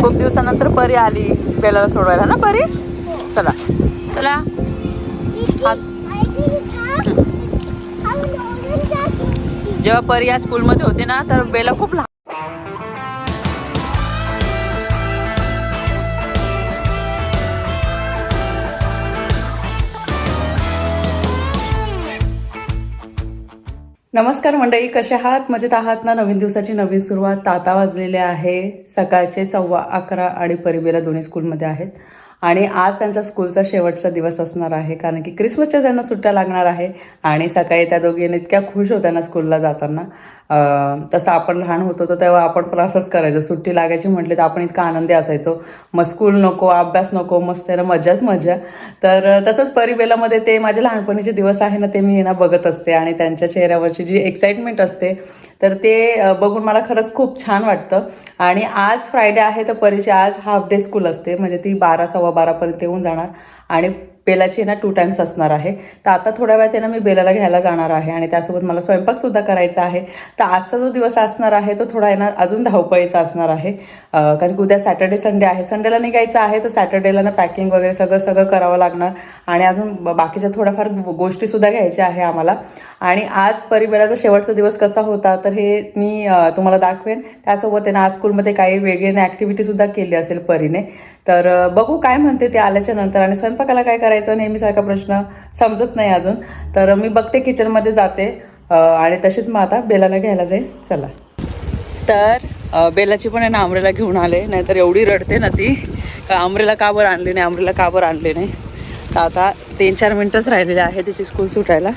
खूप दिवसानंतर परी आली बेलाला सोडवायला. ना परी? चला. चला. हात. जेव्हा परी या स्कूलमध्ये होते ना तर बेला खूप लहान नमस्कार मंडळी कसे आहात? मजेत आहात ना? नवीन दिवसाची नवीन सुरुवात. आता वाजलेले आहे. सकाळचे सव्वा अकरा आणि परिबेला दोन्ही स्कूलमध्ये आहेत. आणि आज त्यांच्या स्कूलचा शेवटचा दिवस असणार आहे कारण की क्रिसमसच्या त्यांना सुट्ट्या लागणार आहे आणि सकाळी त्या दोघींनी इतक्या खुश होत्या ना स्कूलला जाताना. तसं आपण लहान होतो तर तेव्हा आपण पण असंच करायचो. सुट्टी लागायची म्हटली तर आपण इतका आनंदी असायचो. मग स्कूल नको अभ्यास नको मस्त ना मजाच मजा. तर तसंच परिबेलामध्ये ते माझे लहानपणीचे दिवस आहे ना ते मी ना बघत असते आणि त्यांच्या चेहऱ्यावरची जी एक्साइटमेंट असते तर ते बघून मला खरंच खूप छान वाटतं. आणि आज फ्रायडे आहे तर परीची आज हाफ डे स्कूल असते. म्हणजे ती बारा सव्वा बारापर्यंत येऊन जाणार. आणि बेलाची ना टू टाईम्स असणार आहे. तर आता थोड्या वेळात ना मी बेलाला घ्यायला जाणार आहे आणि त्यासोबत मला स्वयंपाकसुद्धा करायचा आहे. तर आजचा जो दिवस असणार आहे तो थोडा आहे ना अजून धावपळीचा असणार आहे. कारण की उद्या सॅटर्डे संडे आहे. संडेला निघायचं आहे तर सॅटर्डेला ना पॅकिंग वगैरे सगळं सगळं करावं लागणार. आणि अजून बाकीच्या थोड्याफार गोष्टीसुद्धा घ्यायच्या आहे आम्हाला. आणि आज परिवेळाचा शेवटचा दिवस कसा होता तर हे मी तुम्हाला दाखवेन. त्यासोबत आहे ना आज स्कूलमध्ये काही वेगळे ॲक्टिव्हिटीसुद्धा केली असेल परीने. तर बघू काय म्हणते ते आल्याच्यानंतर आणि स्वयंपाकाला काय करायचं नेहमीसारखा प्रश्न समजत नाही अजून. तर मी बघते किचनमध्ये जाते आणि तशीच मग आता बेलाला घ्यायला जाईल चला. तर बेलाची पण आहे ना आमरेला घेऊन आले नाहीतर एवढी रडते ना ती. आमरेला का बरं आणली नाही आमरेला का बरं आणले नाही. तर आता तीन चार मिनटंच राहिलेले आहे तिची स्कूल सुटायला.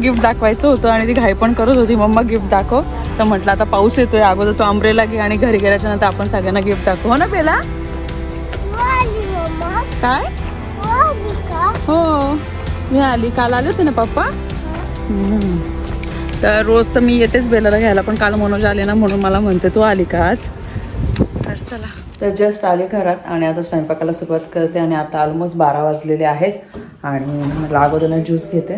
गिफ्ट दाखवायचं होतं आणि ती घाई पण करत होती. मम्मा गिफ्ट दाखव. तर म्हटलं आता पाऊस येतोय. अगोदर तो अम्ब्रेला घे आणि घरी गेल्याच्यानंतर आपण सगळ्यांना गिफ्ट दाखव. हो ना बेला? काय? हो. मी आली काल आले होते ना पप्पा. तर रोज तर मी येतेच बेलाला घ्यायला पण काल मनोज आले ना म्हणून मला म्हणते तू आली का आज? तर चला. तर जस्ट आले घरात आणि आता स्वयंपाकाला सुरुवात करते आणि आता ऑलमोस्ट बारा वाजलेले आहेत. आणि म्हटलं अगोदर ज्यूस घेते.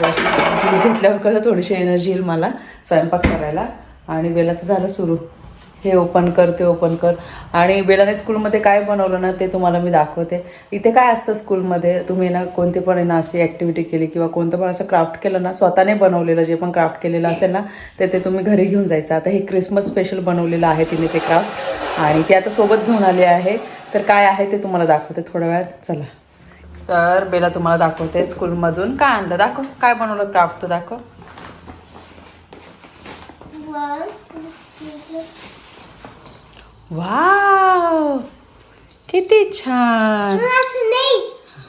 ज्यूस घेतल्यावर कसं थोडीशी एनर्जी येईल मला स्वयंपाक करायला. आणि बेलाचं झालं सुरू. हे ओपन कर ते ओपन कर. आणि बेलाने स्कूलमध्ये काय बनवलं ना ते तुम्हाला मी दाखवते. इथे काय असतं स्कूलमध्ये तुम्ही ना कोणती पण आहे ना अशी ॲक्टिव्हिटी केली किंवा कोणतं पण असं क्राफ्ट केलं ना स्वतःने बनवलेलं जे पण क्राफ्ट केलेलं असेल ना ते ते तुम्ही घरी घेऊन जायचं. आता हे क्रिसमस स्पेशल बनवलेलं आहे तिने ते क्राफ्ट आणि ते आता सोबत घेऊन आले आहे. तर काय आहे ते तुम्हाला दाखवते थोड्या वेळात. चला. तर बेला तुम्हाला दाखवते स्कूलमधून. काय आणलं? दाखव. काय बनवलं क्राफ्ट तो दाखव. वाव! किती छान!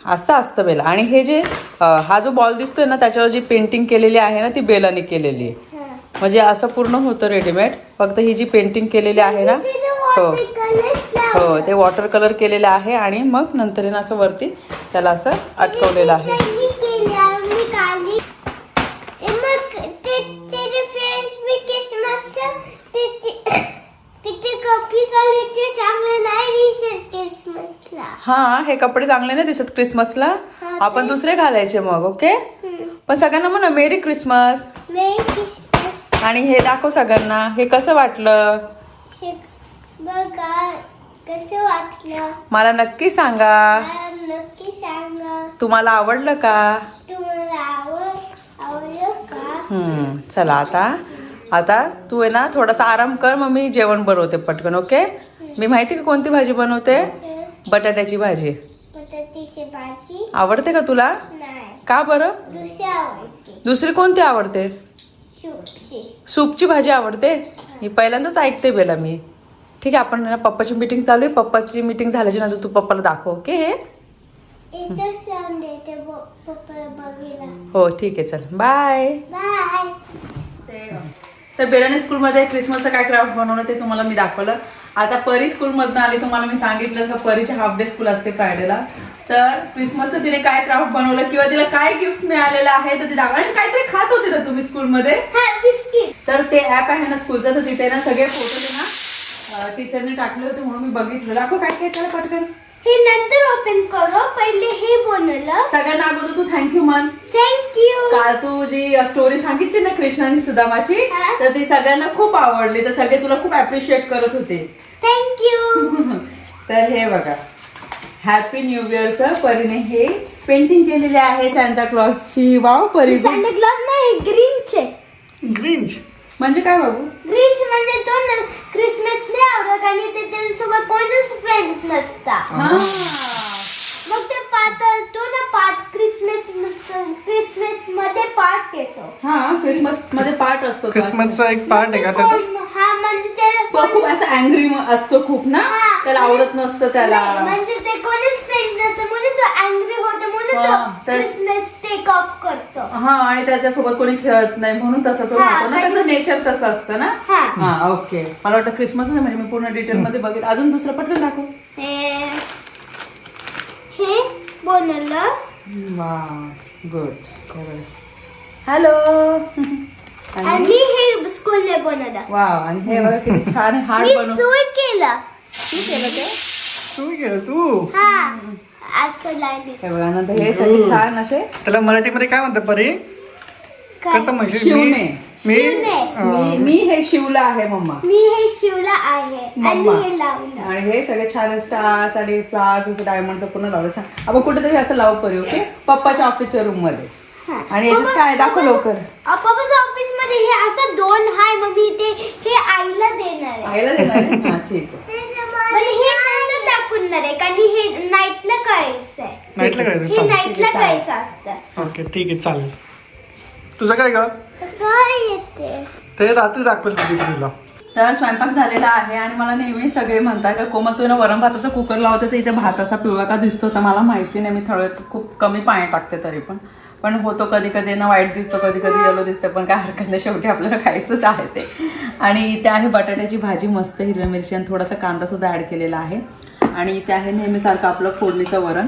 असं असतं बेला. आणि हे जे हा जो बॉल दिसतोय ना त्याच्यावर जी पेंटिंग केलेली आहे ना ती बेलाने केलेली आहे. म्हणजे असं पूर्ण होतं रेडीमेड फक्त ही जी पेंटिंग केलेली आहे ना हो. हो ते वॉटर कलर केलेलं आहे आणि मग नंतर असं वरती त्याला असं अटकवलेलं आहे. हा हे कपडे चांगले नाही दिसत क्रिसमसला आपण दुसरे घालायचे मग ओके पण सगळ्यांना म्हणा मेरी क्रिसमस आणि हे दाखव सगळ्यांना. हे कसं वाटलं? बघा कसं वाटलं? मला नक्की सांगा. नक्की सांगा. तुम्हाला आवडलं का? तुम्हाला आवड आवडलं का? हम्म, चला आता. आता तू आहे ना थोडासा आराम कर मग मी जेवण बनवते पटकन ओके? मी माहिती का कोणती भाजी बनवते? बटाट्याची भाजी. आवडते का तुला? का बरं? दुसरी कोणती आवडते? सूपची. भाजी आवडते? ही पहिल्यांदाच ऐकते बेला मी. ठीक आहे आपण ना पप्पाची मीटिंग चालू आहे. पप्पाची मीटिंग झाल्याच्यानंतर तू पप्पाला दाखव ओके हे? हो ठीक आहे चल. बाय बाय तर बेलाने स्कूलमध्ये क्रिसमसचं काय क्राफ्ट बनवलं ते तुम्हाला मी दाखवलं. आता परी स्कूल मधनं आली तुम्हाला मी सांगितलं का परीची हाफ डे स्कूल असते फ्रायडेला तर क्रिसमसचं तिने काय क्राफ्ट बनवलं किंवा तिला काय गिफ्ट मिळालेलं आहे तर ती दाखव आणि काहीतरी खात होती ना तुम्ही स्कूलमध्ये? तर ते ऍप आहे ना स्कूलचं तर तिथे ना सगळे फोटो ते ना टीचरने टाकले होते म्हणून मी बघितलं. दाखव काय काय त्याला पटकन. हे नंतर ओपन करो. पहिले हे बनवलं. सगळ्यांना अगोदर तू थँक्यू म्हण. थँक्यू काल तू जी स्टोरी सांगितली ना कृष्ण आणि सुदामाची. तर ती सगळ्यांना खूप आवडली. तर सगळे तुला खूप अप्रिशिएट करत होते. थँक्यू तर हे बघा. हॅपी न्यू इयरचं परीने हे पेंटिंग केलेली आहे सांता क्लॉसची वाव परी सांता क्लॉज नाही ग्रीनचे ग्रीन्च म्हणजे काय बाबू? ग्रीन्च म्हणजे तो न क्रिसमस नाही आवडत आणि ते त्याच्यासोबत कोणतेच फ्रेंड्स नसतात हा. मग ते पाठ तो ना क्रिसमस क्रिसमसमध्ये पाठ येतो हा क्रिसमसमध्ये पार्ट असतो. क्रिसमसचा एक पार्ट आहे का त्याचा? कोण- हा म्हणजे त्याला तो खूप असं अँग्री असतो खूप ना? हा. त्याला आवडत नसतं त्याला. नाही, म्हणजे ते कोणीच फ्रेंड नसतं. म्हणून तो अँग्री होतो. म्हणून हा, तो तर- क्रिसमस टेक ऑफ करतो. हा आणि त्याच्यासोबत कोणी खेळत नाही. म्हणून तसं तो हा, राहतो ना. म्हणजे- त्याचं नेचर तसं असतं ना? हा. हा ओके मला वाटतं क्रिसमस म्हणजे मी पूर्ण डिटेल मध्ये बघितलं अजून दुसरं पटकन दाखव. हे हे बनवलं? वा गुड हॅलो आणि हे स्कूलने बनवलं. वा आणि हे बघा किती छान हार्ट मी बनव सुई केलं. तू केलं ते? तू घे तू? हा असं लाईन हे बघा नंतर हे सगळे छान असे त्याला मराठीमध्ये काय म्हणतात परी? कसं म्हणशील? शिवणे. मी शिवणे. मी मी अं, मी हे शिवलं आहे मम्मा. मी हे शिवलं आहे आणि मम्मा. हे लावलं. आणि हे सगळे छान स्टार्स आणि फ्लावर्स असं डायमंडचं पूर्ण लावलं. छान. आपण कुठेतरी असं लावू परी ओके पप्पाच्या ऑफिसच्या रूममध्ये. हा. आणि याच्यात पप्पा- काय दाखव लवकर. अ, पप्पाच्या ऑफिसमध्ये हे असं दोन हाय मग मी ते हे आईला देणार आहे. आईला देणार आहे? हा ठीक आहे. म्हणजे हे दाखवणार आहे कारण हे नाईटला करायचं. आहे नाईटला हे नाईटला असतं. ओके ठीक आहे चालेल. तुझं काय ग? काय येते? ते रात्री दाखवेल कधी तुला. तर स्वयंपाक झालेला आहे आणि मला नेहमी सगळे म्हणतात का कोमल तू ना वरण भाताचा कुकर लावते तर इथे भात असा पिवळा का दिसतो? तर मला माहिती नाही मी थोडं खूप कमी पाणी टाकते तरी पण. पण होतो कधी कधी ना वाईट दिसतो कधी कधी येलो दिसतं पण काय हरकत नाही शेवटी आपल्याला खायचंच आहे ते. आणि इथे आहे बटाट्याची भाजी मस्त हिरव्या मिरची आणि थोडासा कांदा सुद्धा ॲड केलेला आहे. आणि इथे आहे नेहमीसारखं आपलं फोडणीचं वरण.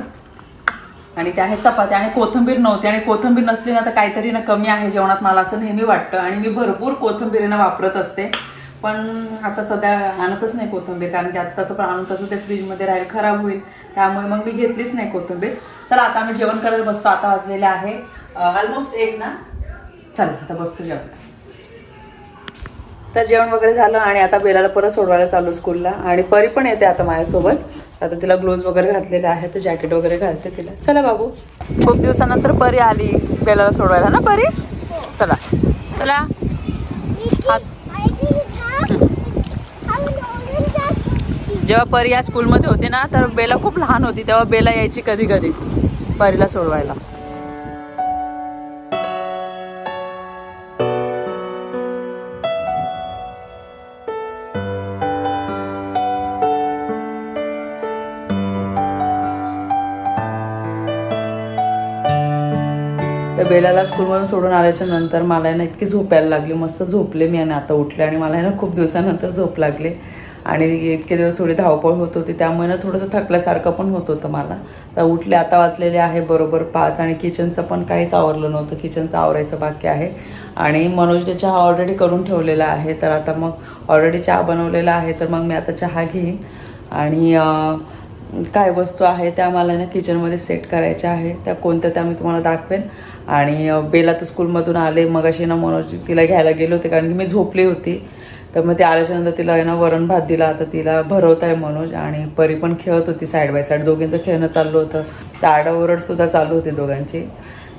आणि त्या आहेत चपात्या आणि कोथिंबीर नव्हती आणि कोथिंबीर नसली ना तर काहीतरी ना कमी आहे जेवणात मला असं नेहमी वाटतं. आणि मी भरपूर कोथंबीरीनं वापरत असते. पण आता सध्या आणतच नाही कोथिंबीर कारण की आता तसं पण आणून तसं ते फ्रीजमध्ये राहील खराब होईल. त्यामुळे मग मी घेतलीच नाही कोथिंबीर. चला आता आम्ही जेवण करायला बसतो. आता वाजलेले आहे. ऑलमोस्ट एक ना? चला आता बसतो जेवण. तर जेवण वगैरे झालं आणि आता बेलाला परत सोडवायला चालू स्कूलला आणि परी पण येते आता माझ्यासोबत. आता तिला ग्लोव्ज वगैरे घातलेले आहे तर जॅकेट वगैरे घालते तिला. चला बाबू. खूप दिवसानंतर परी आली बेलाला सोडवायला ना परी? चला. चला. हात. जेव्हा परी या स्कूलमध्ये होती ना तर बेला खूप लहान होती तेव्हा बेला यायची कधी कधी परीला सोडवायला. बेलाला स्कूलमधून सोडून आल्याच्यानंतर मला ना इतकी झोपायला लागली. मस्त झोपले मी आणि आता उठले आणि मला ना खूप दिवसानंतर झोप लागली. आणि इतके दिवस थोडी धावपळ होत होती. त्यामुळे ना थोडंसं थकल्यासारखं पण होत होतं मला. तर उठले आता वाचलेले आहे बरोबर पाच आणि किचनचं पण काहीच आवरलं नव्हतं. किचनचं आवरायचं बाकी आहे. आणि मनोजने चहा ऑलरेडी करून ठेवलेला आहे. तर आता मग ऑलरेडी चहा बनवलेला आहे. तर मग मी आता चहा घेईन. आणि काय वस्तू आहे त्या मला ना किचनमध्ये सेट करायच्या आहे त्या कोणत्या त्या मी तुम्हाला दाखवेन. आणि बेला तर स्कूलमधून आले मग अशी ना मनोज तिला घ्यायला गेले होते कारण की मी झोपली होती. तर मग ते आल्याच्यानंतर तिला आहे ना वरण भात दिला आता तिला भरवत आहे मनोज आणि परी पण खेळत होती साईड बाय साईड दोघींचं खेळणं चाललं होतं. तर चालू होती दोघांची.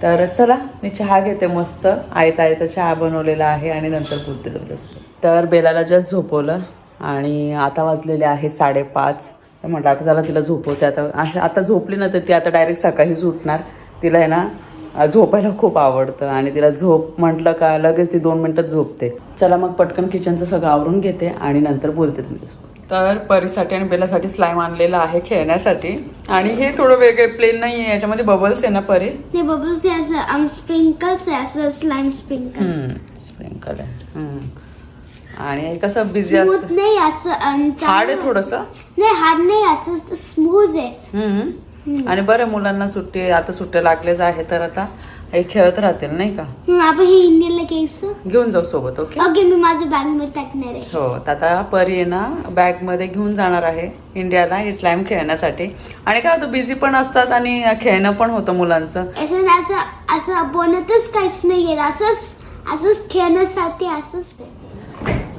तर चला मी चहा घेते मस्त. आयता आयता चहा बनवलेला आहे आणि नंतर बोलते तुमच्यासोबत तर बेलाला जस्ट झोपवलं आणि आता वाजलेले आहे साडेपाच. तर म्हटलं आता त्याला तिला झोपवते. आता आता झोपली ना तर ती आता डायरेक्ट सकाळीच उठणार. तिला आहे ना झोपायला खूप आवडतं आणि तिला झोप म्हटलं का लगेच ती दोन मिनटात झोपते. चला मग पटकन किचनचं सगळं आवरून घेते आणि नंतर बोलते तुमच्यासोबत. तर परीसाठी आणि बेलासाठी स्लाईम आणलेलं आहे खेळण्यासाठी. आणि हे थोडं वेगळे प्लेन नाही आहे याच्यामध्ये बबल्स आहे ना परी? ते बबल्स ते असं आम स्प्रिंकल्स आहे असं स्लाइम स्प्रिंकल्स स्प्रिंकल आहे. आणि हे कसं बिझी असतं? नाही असं आणि हार्ड आहे थोडस? नाही हार्ड नाही असं स्मूथ आहे. आणि बरं मुलांना सुट्टी आता सुट्ट्या लागलेच आहे तर आता हे खेळत राहतील नाही का? आपण हे घ्यायचं. घेऊन जाऊ सोबत ओके? ओके मी माझ्या बॅगमध्ये टाकणार आहे. हो तर आता परी आहे ना बॅगमध्ये घेऊन जाणार आहे इंडियाला हे स्लॅम खेळण्यासाठी. आणि काय होतं बिझी पण असतात आणि खेळणं पण होतं मुलांचं. असं असं असं बनतच काहीच नाही असंच असंच खेळण्यासाठी असंच.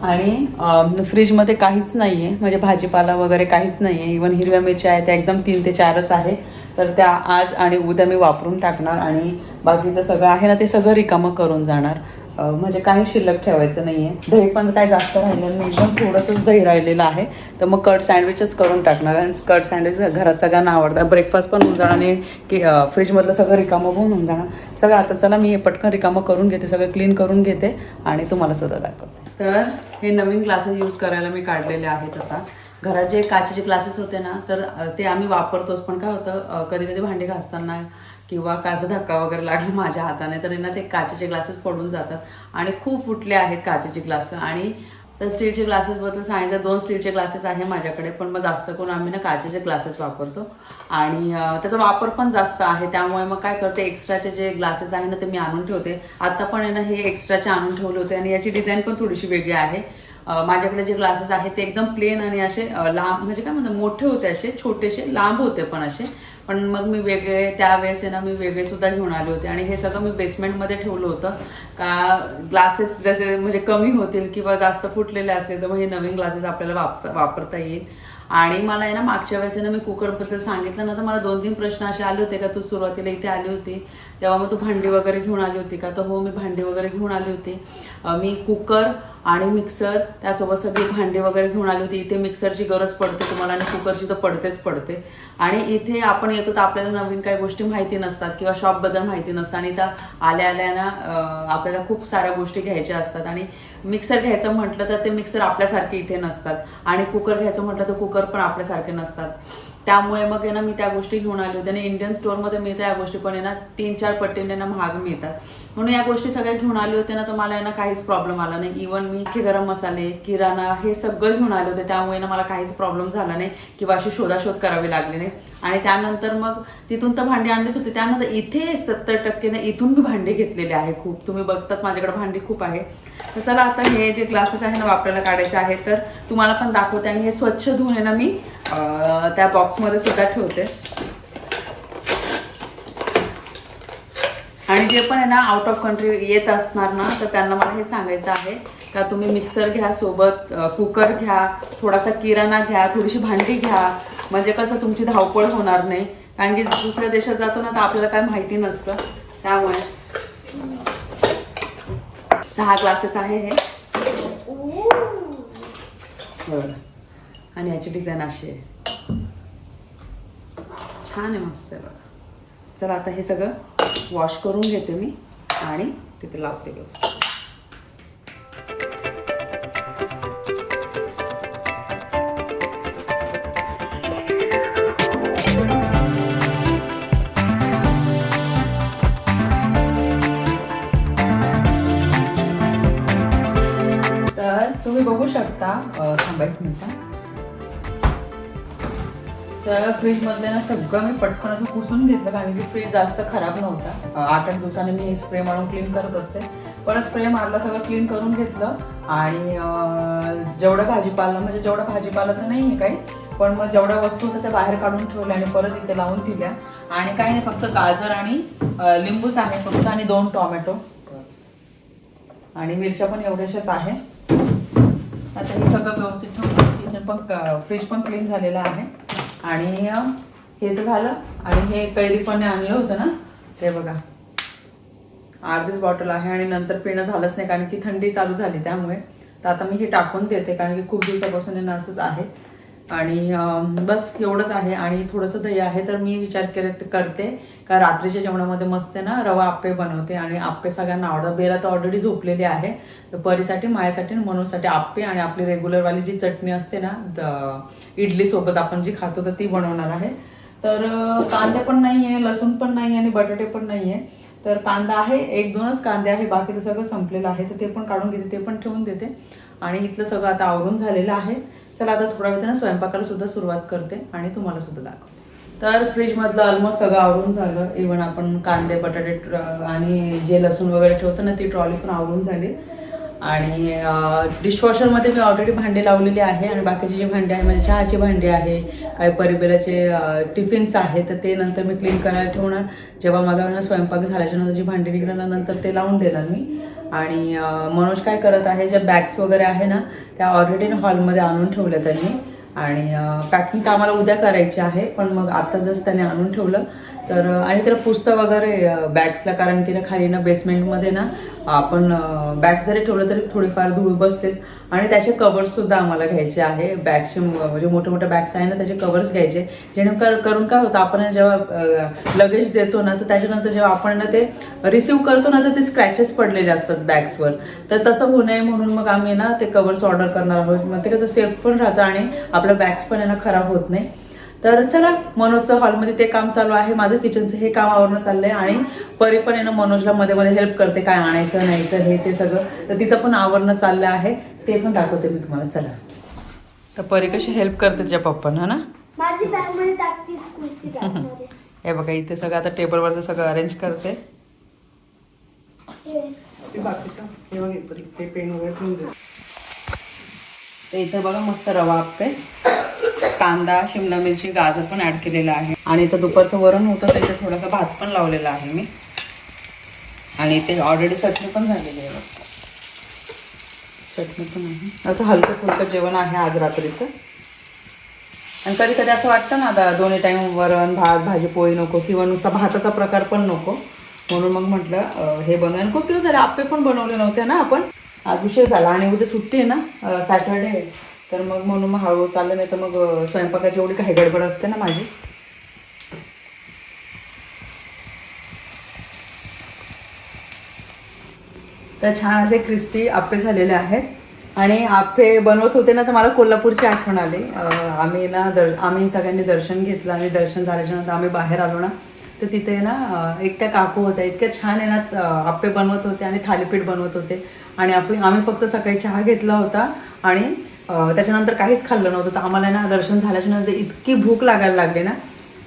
आणि फ्रीजमध्ये काहीच नाही आहे म्हणजे भाजीपाला वगैरे काहीच नाही आहे इवन हिरव्या मिरच्या आहेत त्या एकदम तीन ते चारच आहे. तर त्या आज आणि उद्या मी वापरून टाकणार आणि बाकीचं सगळं आहे ना ते सगळं रिकामं करून जाणार. म्हणजे काही शिल्लक ठेवायचं नाही आहे दही पण काही जास्त राहिलेलं नाही. एकदम थोडंसंच दही राहिलेलं आहे. तर मग कट सँडविचच करून टाकणार. आणि कट सँडविच घरात सगळ्यांना आवडतं ब्रेकफास्ट पण होऊन जाणार आणि की फ्रीजमधलं सगळं रिकामं पण होऊन जाणार. सगळं आता चला मी हे पटकन रिकामं करून घेते. सगळं क्लीन करून घेते आणि तुम्हाला सुद्धा दाखवते. तर हे नवीन क्लासेस यूज करायला मी काढलेले आहेत आता. घरात जे काचेचे क्लासेस होते ना तर ते आम्ही वापरतोच. पण काय होतं कधी कधी भांडे घासताना किंवा काय असं धक्का वगैरे लागला माझ्या हाताने तर यांना ते काचेचे ग्लासेस पडून जातात. आणि खूप फुटले आहेत काचेचे ग्लास आणि तर स्टीलचे ग्लासेसबद्दल सांगितलं दोन स्टीलचे ग्लासेस आहे माझ्याकडे पण मग जास्त करून आम्ही ना काचेचे ग्लासेस वापरतो. आणि त्याचा वापर पण जास्त आहे त्यामुळे मग काय करते एक्स्ट्राचे जे ग्लासेस आहे ना ते मी आणून ठेवते. आता पण आहे ना हे एक्स्ट्राचे आणून ठेवले होते आणि याची डिझाईन पण थोडीशी वेगळी आहे. माझ्याकडे जे ग्लासेस आहेत ते एकदम प्लेन आणि असे लांब म्हणजे काय म्हणतात मोठे होते असे छोटेसे लांब होते पण असे. पण मग मी वेगळे त्यावेळेस आहे ना मी वेगळे सुद्धा घेऊन आले होते. आणि हे सगळं मी बेसमेंटमध्ये ठेवलं होतं. का ग्लासेस जसे म्हणजे कमी होतील किंवा जास्त फुटलेले असतील तर मग हे नवीन ग्लासेस आपल्याला वापर वापरता येईल. आणि मला आहे ना मागच्या वेळेस ना मी कुकरबद्दल सांगितलं ना तर मला दोन तीन प्रश्न असे आले होते का तू सुरुवातीला इथे आली होती. तेव्हा मग तू भांडी वगैरे घेऊन आली होती का? तर हो मी भांडी वगैरे घेऊन आली होती. मी कुकर आणि मिक्सर त्यासोबत सगळी भांडी वगैरे घेऊन आली होती. इथे मिक्सरची गरज पडते तुम्हाला आणि कुकरची तर पडतेच पडते. आणि इथे आपण येतो तर आपल्याला नवीन काही गोष्टी माहिती नसतात किंवा शॉपबद्दल माहिती नसतं. आणि त्या आल्या आल्या ना आपल्याला खूप साऱ्या गोष्टी घ्यायच्या असतात. आणि मिक्सर घ्यायचं म्हटलं तर ते मिक्सर आपल्यासारखे इथे नसतात. आणि कुकर घ्यायचं म्हटलं तर कुकर पण आपल्यासारखे नसतात. त्यामुळे मग आहे ना मी त्या गोष्टी घेऊन आले होते. आणि इंडियन स्टोअरमध्ये मिळतात या गोष्टी पण आहे ना तीन चार पट्टीने ना महाग मिळतात. म्हणून या गोष्टी सगळ्या घेऊन आले होते ना तर मला आहे ना काहीच प्रॉब्लेम आला नाही. इवन मी अख्खे गरम मसाले किराणा हे सगळं घेऊन आले होते. त्यामुळे ना मला काहीच प्रॉब्लेम झाला नाही किंवा अशी शोधाशोध करावी लागली नाही. आणि त्यानंतर मग तिथून तर भांडी आणलीच होती. त्यानंतर इथे सत्तर टक्के ना इथून मी भांडी घेतलेले आहे खूप. तुम्ही बघतात माझ्याकडे भांडी खूप आहे. तर चला आता हे जे ग्लासेस आहे ना वापरायला काढायचे आहेत तर तुम्हाला पण दाखवते. आणि हे स्वच्छ धुवून आहे ना मी त्या बॉक्समध्ये सुद्धा ठेवते. आणि जे पण आहे ना आउट ऑफ कंट्री येत असणार ना तर त्यांना मला हे सांगायचं आहे का तुम्ही मिक्सर घ्या सोबत कुकर घ्या थोडासा किराणा घ्या थोडीशी भांडी घ्या. म्हणजे कसं तुमची धावपळ होणार नाही. कारण की दुसऱ्या देशात जातो ना तर आपल्याला काय माहिती नसतं. त्यामुळे सहा क्लासेस आहे हे. बरं. आणि याची डिझाईन अशी आहे. छान आहे मस्त आहे बघा. चला आता हे सगळं वॉश करून घेते मी आणि तिथे लावते व्यवस्थित. तर तुम्ही बघू शकता थांबा एक मिनटं. तर फ्रीज ना सगळं मी पटकन असं पुसून घेतलं कारण की फ्रीज जास्त खराब नव्हता. आठ आठ दिवसाने मी स्प्रे मारून क्लीन करत असते. पण स्प्रे मारला सगळं क्लीन करून घेतलं. आणि जेवढं भाजीपाला म्हणजे जेवढा भाजीपाला तर नाही आहे काही पण मग जेवढ्या वस्तू होत्या त्या बाहेर काढून ठेवल्या आणि परत इथे लावून दिल्या. आणि काही नाही फक्त गाजर आणि लिंबूच आहे फक्त आणि दोन टोमॅटो. आणि मिरच्या पण एवढ्याशाच आहे. आता हे सगळं व्यवस्थित ठेवून किचन पण फ्रीज पण क्लीन झालेलं आहे. आणि हे तर झालं. आणि हे कैरी पण आणलं होतं ना? ते बघा. अर्धीच बॉटल आहे आणि नंतर पिणं झालंच नाही कारण की थंडी चालू झाली त्यामुळे. तर आता मी हे टाकून देते कारण की खूप दिवसापासून हे असंच आहे. आणि बस एवढंच आहे आणि थोडंसं दही आहे तर मी विचार केले करते. का रात्रीच्या जेवणामध्ये मस्त आहे ना रवा आप्पे बनवते आणि आप्पे सगळ्यांना आवडतात. बेला तर ऑलरेडी झोपलेली आहे. तर परीसाठी मायासाठी आणि मनूसाठी आप्पे आणि आपली रेग्युलरवाली जी चटणी असते ना द- इडलीसोबत आपण जी खातो तर ती बनवणार आहे. तर कांदे पण नाही आहे लसूण पण नाही आणि बटाटे पण नाही आहे तर कांदा आहे एक दोनच कांदे आहे बाकीचं सगळं संपलेलं आहे. तर ते पण काढून घेते ते पण ठेवून देते. आणि इथलं सगळं आता आवरून झालेलं आहे. चला आता थोड्या वेळ स्वयंपाकाला सुद्धा सुरुवात करते आणि तुम्हाला सुद्धा दाखवते. तर फ्रीजमधलं ऑलमोस्ट सगळं आवरून झालं. इवन आपण कांदे बटाटे आणि जे लसूण वगैरे ठेवतो ना ती ट्रॉली पण आवरून झाली. आणि डिशवॉशरमध्ये मी ऑलरेडी भांडे लावलेली आहे आणि बाकीची जी भांडे आहे म्हणजे चहाची भांडी आहे काही परिबेलाचे टिफिन्स आहे तर ते नंतर मी क्लीन करायला ठेवणार. जेव्हा माझा ना स्वयंपाक झाल्याच्यानंतर जी भांडी निघणार नंतर ते लावून देणार मी. आणि मनोज काय करत आहे ज्या बॅग्स वगैरे आहे ना त्या ऑलरेडी हॉलमध्ये आणून ठेवल्या त्यांनी. आणि पॅकिंग तर आम्हाला उद्या करायची आहे पण मग आता जस्ट त्याने आणून ठेवलं तर आणि त्याला पुसतं वगैरे बॅग्सला कारण की ना खाली ना बेसमेंटमध्ये ना आपण बॅग्स जरी ठेवलं तरी थोडीफार धूळ बसतेच. आणि त्याचे कवर्ससुद्धा आम्हाला घ्यायचे आहे. बॅगचे म्हणजे मोठे मोठे बॅग्स आहे ना त्याचे कवर्स घ्यायचे. जेणेकर करून काय होतं आपण जेव्हा लगेज देतो ना तर त्याच्यानंतर जेव्हा आपण ना ते रिसिव्ह करतो ना तर ते स्क्रॅचेस पडलेले असतात बॅग्सवर तर तसं होऊ नये म्हणून मग आम्ही ना ते कवर्स ऑर्डर करणार आहोत. मग ते कसं सेफ पण राहतं आणि आपलं बॅग्स पण आहे ना खराब होत नाही. तर चला मनोजचं हॉलमध्ये ते काम चालू आहे. माझं किचनचं हे काम आवरणं चाललंय आणि परी पण आहे ना मनोजला मध्ये मध्ये हेल्प करते काय आणायचं न्यायचं हे ते सगळं. तर तिचं पण आवरणं चाललं आहे. ते पण दाखवते मी तुम्हाला. चला. तर परी कशी हेल्प करते तिच्या पप्पांना ना? माझी टाकतीस कुर्सी हे बघा इथे सगळं आता टेबलवरचं सगळं अरेंज करते. हे. ते हे इथं ते पेन वगैरे ठेवून दे तर इथे बघा मस्त रवा आपे कांदा शिमला मिरची गाजर पण ऍड केलेलं आहे. आणि इथं दुपारचं वरण होतं तर थोडासा भात पण लावलेला आहे मी. आणि इथे ऑलरेडी चटणी पण झालेली आहे. चटणी पण आहे. असं हलकं फुलकं जेवण आहे आज रात्रीचं. आणि कधी कधी असं वाटतं ना आता दोन्ही टाईम वरण भात भाजी पोळी नको किंवा नुसता भाताचा प्रकार पण नको. म्हणून मग म्हटलं हे बनवूया. आणि खूप दिवस झाले आप्पे पण बनवले नव्हते ना आपण. आज उशीर झाला. आणि उद्या सुट्टी आहे ना सॅटर्डे तर मग म्हणून मग हळूहळू चाललं नाही तर मग स्वयंपाकाची एवढी काही गडबड असते ना माझी. तर छान असे क्रिस्पी आप्पे झालेले आहेत. आणि आप्पे बनवत होते ना तर मला कोल्हापूरची आठवण आली. आम्ही ना दर आम्ही सगळ्यांनी दर्शन घेतलं आणि दर्शन झाल्याच्यानंतर आम्ही बाहेर आलो ना तर तिथे ना एकट्या काकू होत्या. इतक्या छान आहे ना आप्पे बनवत होते आणि थालीपीठ बनवत होते. आणि आपण आम्ही फक्त सकाळी चहा घेतला होता आणि त्याच्यानंतर काहीच खाल्लं नव्हतं. तर आम्हाला ना दर्शन झाल्याच्यानंतर इतकी भूक लागायला लागली ना.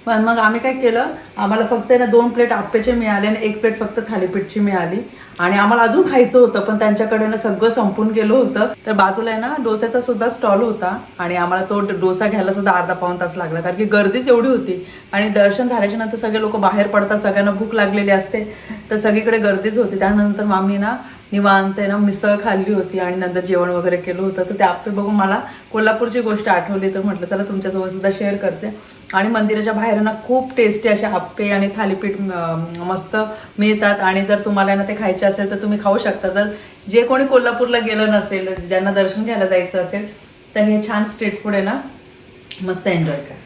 पण मग आम्ही काय केलं आम्हाला फक्त ना दोन प्लेट आप्पेचे मिळाले आणि एक प्लेट फक्त थालीपीठची मिळाली. आणि आम्हाला अजून खायचं होतं पण त्यांच्याकडे ना सगळं संपून गेलं होतं. तर बाजूला आहे ना डोस्याचा सुद्धा स्टॉल होता आणि आम्हाला तो डोसा घ्यायला सुद्धा अर्धा पाऊन तास लागला. कारण की गर्दीच एवढी होती आणि दर्शन झाल्याच्यानंतर सगळे लोक बाहेर पडतात सगळ्यांना भूक लागलेली असते. तर सगळीकडे गर्दीच होती. त्यानंतर मग आम्ही ना निवांत आहे ना मिसळ खाल्ली होती आणि नंतर जेवण वगैरे केलं होतं. तर त्या बघून मला कोल्हापूरची गोष्ट आठवली तर म्हटलं चला तुमच्यासोबत सुद्धा शेअर करते. आणि मंदिराच्या बाहेर ना खूप टेस्टी असे आप्पे आणि थालीपीठ मस्त मिळतात. आणि जर तुम्हाला ना ते खायचे असेल तर तुम्ही खाऊ शकता. जर जे कोणी कोल्हापूरला गेलं नसेल ज्यांना दर्शन घ्यायला जायचं असेल तर हे छान स्ट्रीट फूड आहे ना मस्त एन्जॉय करा.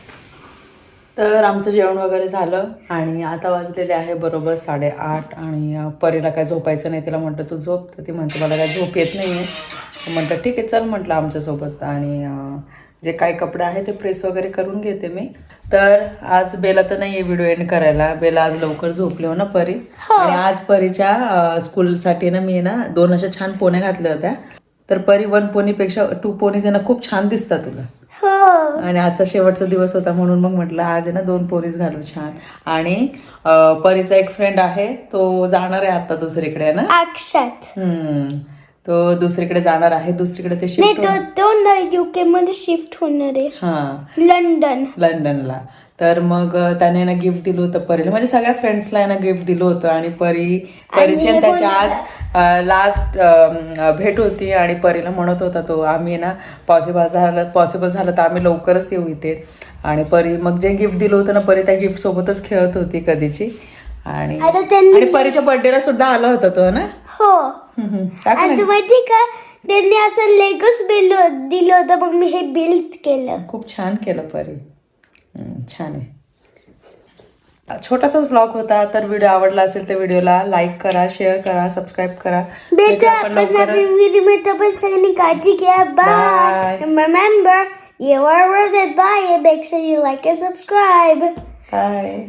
तर आमचं जेवण वगैरे झालं आणि आता वाजलेले आहे बरोबर साडेआठ आणि परीला काय झोपायचं नाही तिला म्हटलं तू झोप. तर ती म्हणते मला काय झोप येत नाही आहे म्हटलं ठीक आहे चल म्हटलं आमच्यासोबत आणि जे काय कपडे आहे ते प्रेस वगैरे करून घेते मी. तर आज बेला तर नाही आहे व्हिडिओ एंड करायला. बेला आज लवकर झोपली हो ना परी? आणि आज परीच्या स्कूलसाठी ना मी ना दोन अशा छान पोण्या घातल्या होत्या. तर परी वन पोनीपेक्षा टू पोनीज ना खूप छान दिसतात तुला. हो आणि आजचा शेवटचा दिवस होता म्हणून मग म्हटलं आज आहे ना दोन पोरीस घालू छान. आणि परीचा एक फ्रेंड आहे तो जाणार आहे आता दुसरीकडे ना? अक्षत. हम्म. तो दुसरीकडे जाणार आहे दुसरीकडे ते शिफ्ट युके मध्ये शिफ्ट होणार आहे. हा. लंडन. लंडनला. तर मग त्याने ना गिफ्ट दिलं होतं परीला. म्हणजे सगळ्या फ्रेंड्सला ना गिफ्ट दिलं होतं. आणि परी परीची आणि त्याची आज लास्ट भेट होती. आणि परीला म्हणत होता तो आम्ही ना पॉसिबल झालं पॉसिबल झालं तर आम्ही लवकरच येऊ इथे. आणि परी मग जे गिफ्ट दिलं होतं ना परी त्या गिफ्ट सोबतच खेळत होती कधीची. आणि आणि परीच्या बर्थडेला सुद्धा आला होता तो ना? हो. माहिती का? त्यांनी असं लेगोस बिल दिलं होतं मग मी हे बिल्ड केलं. खूप छान केलं परी. छान आहे. छोटासा व्लॉग होता तर व्हिडिओ आवडला असेल तर व्हिडिओला लाईक करा शेअर करा सबस्क्राईब करा. बेटा आपण तोपर्यंत काळजी घ्या. Bye you are worth it. Bye. Make sure you like and subscribe. Bye